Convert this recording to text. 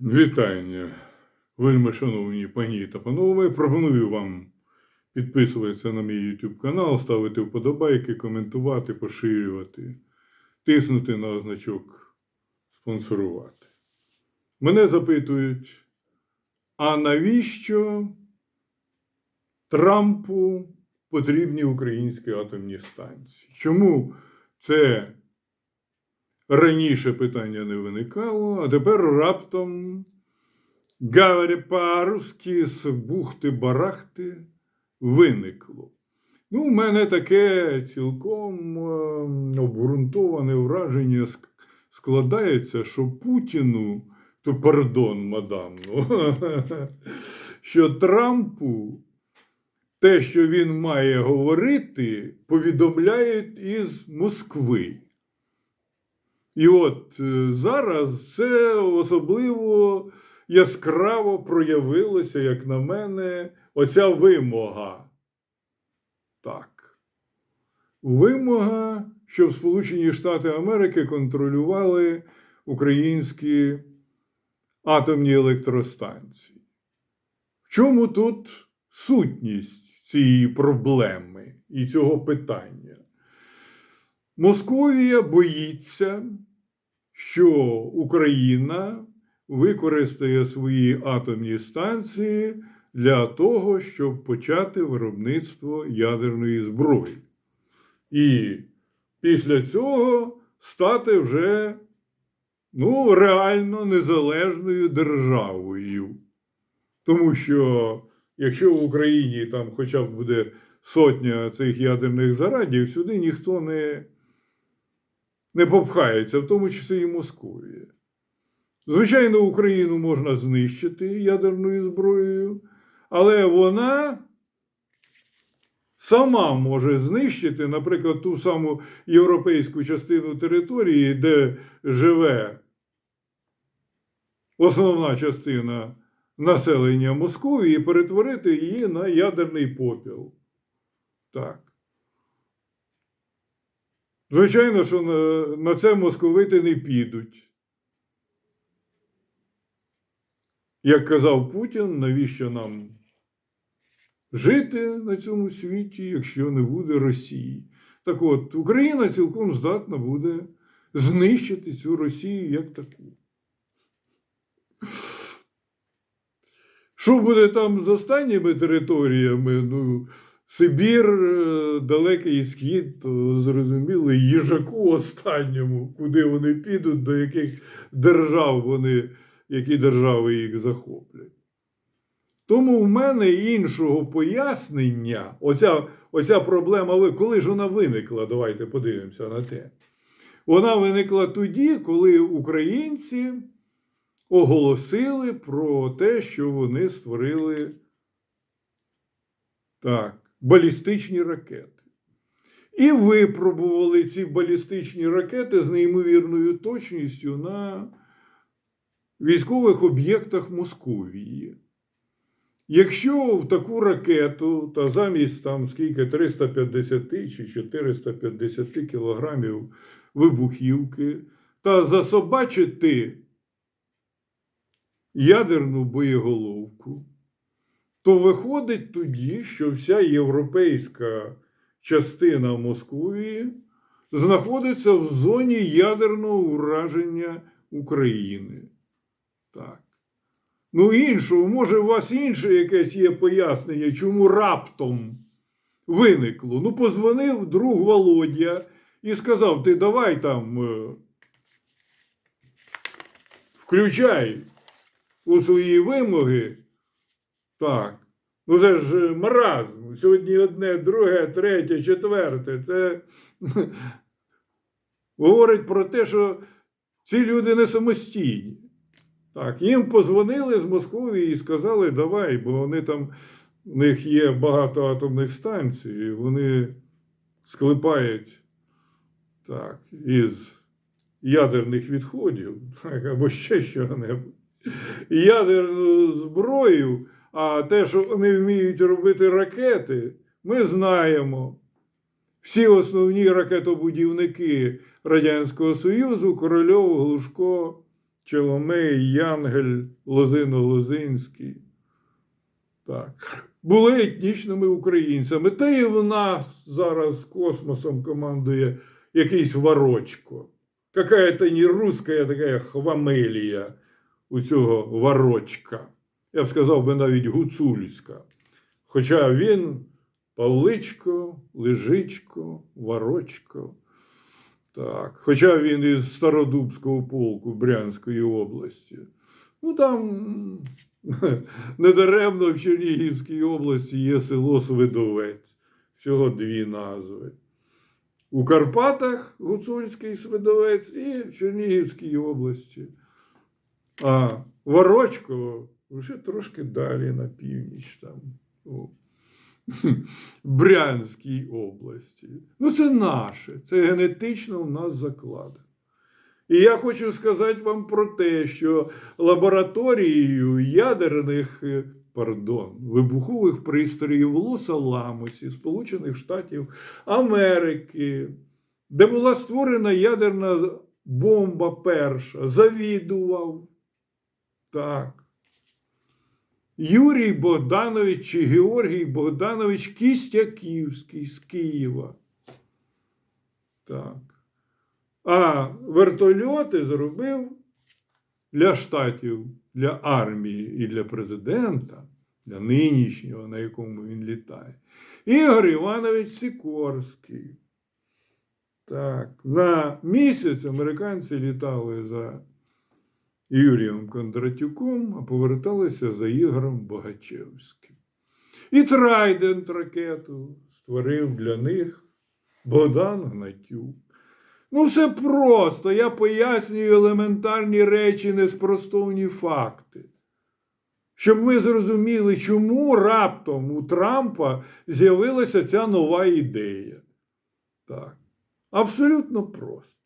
Вітання, вельми шановні пані та панове. Пропоную вам підписуватися на мій YouTube канал, ставити вподобайки, коментувати, поширювати, тиснути на значок спонсорувати. Мене запитують, а навіщо Трампу потрібні українські атомні станції? Чому це раніше питання не виникало, а тепер раптом, говоря по-русски, з бухти-барахти виникло. Ну, у мене таке цілком е, обґрунтоване враження складається, що Путіну, то пардон, мадам, ну, що Трампу те, що він має говорити, повідомляють із Москви. І от е, зараз це особливо яскраво проявилося, як на мене, оця вимога. Так. Вимога, щоб Сполучені Штати Америки контролювали українські атомні електростанції. В чому тут сутність цієї проблеми і цього питання? Московія боїться, що Україна використає свої атомні станції для того, щоб почати виробництво ядерної зброї. І після цього стати вже ну, реально незалежною державою. Тому що якщо в Україні там хоча б буде сотня цих ядерних зарадів, сюди ніхто не, не попхається, в тому числі і Московія. Звичайно, Україну можна знищити ядерною зброєю, але вона сама може знищити, наприклад, ту саму європейську частину території, де живе основна частина населення Московії, і перетворити її на ядерний попіл. Так. Звичайно, що на, на це московити не підуть. Як казав Путін, навіщо нам жити на цьому світі, якщо не буде Росії? Так от, Україна цілком здатна буде знищити цю Росію як таку. Що буде там з останніми територіями? Ну, Сибір, е, Далекий Схід, і їжаку останньому, куди вони підуть, до яких держав вони, які держави їх захоплять. Тому в мене іншого пояснення, оця, оця проблема, коли ж вона виникла, давайте подивимося на те. Вона виникла тоді, коли українці оголосили про те, що вони створили так, балістичні ракети. І випробували ці балістичні ракети з неймовірною точністю на військових об'єктах Московії. Якщо в таку ракету, та замість там скільки 350 чи 450 кілограмів вибухівки, та засобачити ядерну боєголовку, то виходить тоді, що вся європейська частина Московії знаходиться в зоні ядерного ураження України. Так. Ну, іншого, може, у вас інше якесь є пояснення, чому раптом виникло. Ну, позвонив друг Володя і сказав: ти давай там е, включай у свої вимоги. Так. Ну, це ж маразм. Сьогодні одне, друге, третє, четверте. Це говорить про те, що ці люди не самостійні. Так, їм позвонили з Московії і сказали, давай, бо вони там, у них є багато атомних станцій, і вони склепають так, із ядерних відходів, так, або ще що-небудь. Ядерну зброю, а те, що вони вміють робити ракети, ми знаємо. Всі основні ракетобудівники Радянського Союзу, Корольов, Глушко, Челомей, Янгель, Лозино-Лозинський. Так. Були етнічними українцями. Та і в нас зараз космосом командує якийсь ворочко. Какая-то не русская така хвамелія у цього ворочка. Я б сказав би навіть гуцульська. Хоча він Павличко, Лежичко, Ворочко. Так. Хоча він із Стародубського полку Брянської області. Ну там недаремно в Чернігівській області є село Свидовець. Всього дві назви. У Карпатах Гуцульський Свидовець і в Чернігівській області. А Ворочко вже трошки далі на північ там. У Брянській області. Ну, це наше, це генетично в нас закладено. І я хочу сказати вам про те, що лабораторією ядерних, е, пардон, вибухових пристроїв в Лос-Аламосі, Сполучених Штатів Америки, де була створена ядерна бомба перша, завідував. Так. Юрій Богданович чи Георгій Богданович Кістяківський з Києва. Так. А вертольоти зробив для штатів, для армії і для президента, для нинішнього, на якому він літає. Ігор Іванович Сікорський. Так, на місяць американці літали за Юрієм Кондратюком, а поверталися за Ігорем Богачевським. І Трайдент ракету створив для них Богдан Гнатюк. Ну, все просто. Я пояснюю елементарні речі, неспростовні факти. Щоб ми зрозуміли, чому раптом у Трампа з'явилася ця нова ідея. Так. Абсолютно просто.